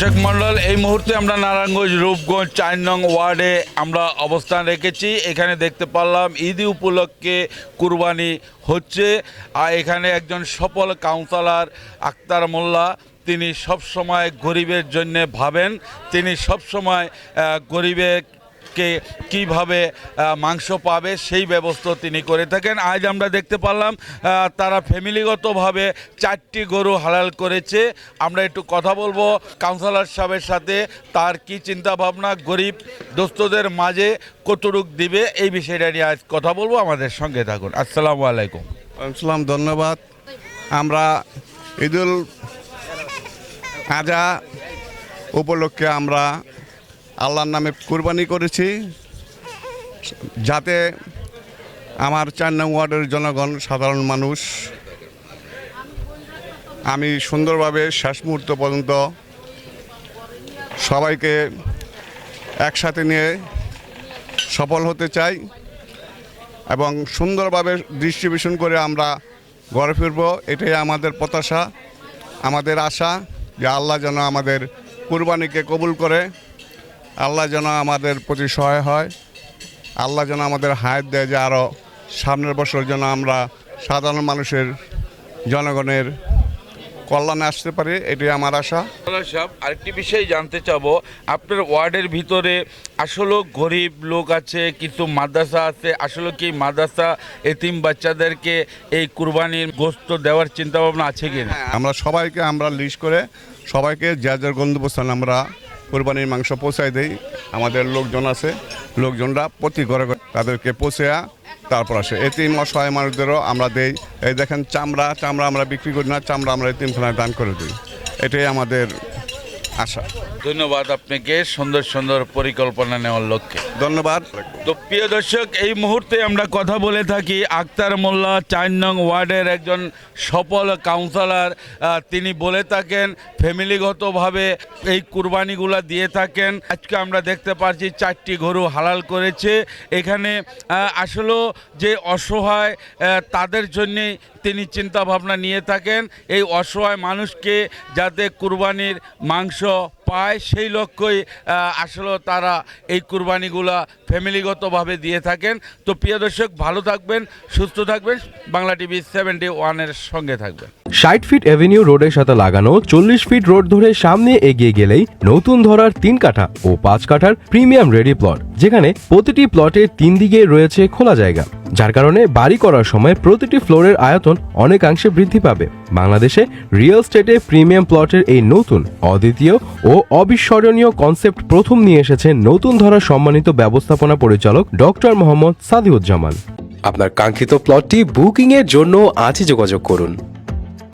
দর্শক মন্ডল এই মুহূর্তে আমরা নারায়ণগঞ্জ, রূপগঞ্জ চার নং ওয়ার্ডে আমরা অবস্থান রেখেছি। এখানে দেখতে পারলাম, ঈদ উপলক্ষে কুরবানি হচ্ছে। আর এখানে একজন সফল কাউন্সিলর আক্তার মোল্লা, তিনি সবসময় গরিবের জন্যে ভাবেন। তিনি সবসময় গরিবের কে কীভাবে মাংস পাবে সেই ব্যবস্থা তিনি করে থাকেন। আজ আমরা দেখতে পারলাম তারা ফ্যামিলিগতভাবে চারটি গরু হালাল করেছে। আমরা একটু কথা বলব কাউন্সিলর সাহেবের সাথে, তার কি চিন্তা ভাবনা গরিব দোস্তদের মাঝে কতটুক দিবে, এই বিষয়টা নিয়ে আজ কথা বলব। আমাদের সঙ্গে থাকুন। আসসালামু আলাইকুম। আসসালাম, ধন্যবাদ। আমরা ঈদুল আজা উপলক্ষে আমরা আল্লাহর নামে কুরবানি করেছি, যাতে আমার চার নং ওয়ার্ডের জনগণ, সাধারণ মানুষ, আমি সুন্দরভাবে শেষ মুহূর্ত পর্যন্ত সবাইকে একসাথে নিয়ে সফল হতে চাই এবং সুন্দরভাবে ডিস্ট্রিবিউশন করে আমরা ঘরে ফিরব। এটাই আমাদের প্রত্যাশা, আমাদের আশা যে আল্লাহ যেন আমাদের কুরবানিকে কবুল করে। আল্লাহ যেন আমাদের প্রতি সহায় হয়। আল্লাহ যেন আমাদের হায়াত দেয় যে আরও সামনের বছর যেন আমরা সাধারণ মানুষের জনগণের কল্যাণে আসতে পারি এটাই আমার আশা। সাহেব আরেকটি বিষয় জানতে চাবো। আপনার ওয়ার্ডের ভিতরে আসলে গরিব লোক আছে কিছু মাদ্রাসা আছে আসলে কি মাদ্রাসা এতিম বাচ্চাদেরকে এই কুরবানির গোস্ত দেওয়ার চিন্তাভাবনা আছে কি না আমরা সবাইকে আমরা লিস্ট করে সবাইকে যা যার গন্তব্যস্থান আমরা কোরবানির মাংস পৌঁছাই দেই। আমাদের লোকজন আছে, লোকজনরা প্রতি ঘরে ঘরে তাদেরকে পৌঁছেয়া তারপর আসে। এতিম অসহায় মানুষদেরও আমরা দেই। এই দেখেন, চামড়া চামড়া আমরা বিক্রি করি না, চামড়া আমরা এতিমখানায় দান করে দিই। এটাই আমাদের আশা। ধন্যবাদ আপনাকে সুন্দর সুন্দর পরিকল্পনা নেওয়ার লক্ষ্যে। ধন্যবাদ। তো প্রিয় দর্শক এই মুহূর্তে আমরা কথা বলে থাকি আক্তার মোল্লা চার নং ওয়ার্ডের একজন সফল কাউন্সিলর তিনি বলে থাকেন ফ্যামিলিগতভাবে এই কুরবানিগুলো দিয়ে থাকেন। আজকে আমরা দেখতে পাচ্ছি চারটি গরু হালাল করেছে। এখানে আসলেও যে অসহায় তাদের জন্যেই তিনি চিন্তা ভাবনা নিয়ে থাকেন। এই অসহায় মানুষকে যাতে কুরবানির মাংস Lucio পায়, সেই লক্ষ্যই আসলে তারা এই কুরবানিগুলা ফ্যামিলিগতভাবে দিয়ে থাকেন। তো প্রিয় দর্শক, ভালো থাকবেন, সুস্থ থাকবেন। বাংলা টিভি সেভেন্টি ওয়ানের সঙ্গে থাকবেন। ষাট ফিট এভিনিউ রোডের সাথে লাগানো, চল্লিশ ফিট রোড ধরে সামনে এগিয়ে গেলেই নতুন ধরার তিন কাঠা ও পাঁচ কাঠার প্রিমিয়াম রেডি প্লট, যেখানে প্রতিটি প্লটের তিন দিকে রয়েছে খোলা জায়গা। যার কারণে বাড়ি করার সময় প্রতিটি ফ্লোরের আয়তন অনেকাংশে বৃদ্ধি পাবে। বাংলাদেশে রিয়েল স্টেটে প্রিমিয়াম প্লটের এই নতুন, অদ্বিতীয় ও অবিস্মরণীয় কনসেপ্ট প্রথম নিয়ে এসেছে নতুন ধরা সম্মানিত ব্যবস্থাপনা পরিচালক ডক্টর মোহাম্মদ সাদিউজ্জামান। আপনার কাঙ্ক্ষিত প্লটটি বুকিং এর জন্য আজই যোগাযোগ করুন।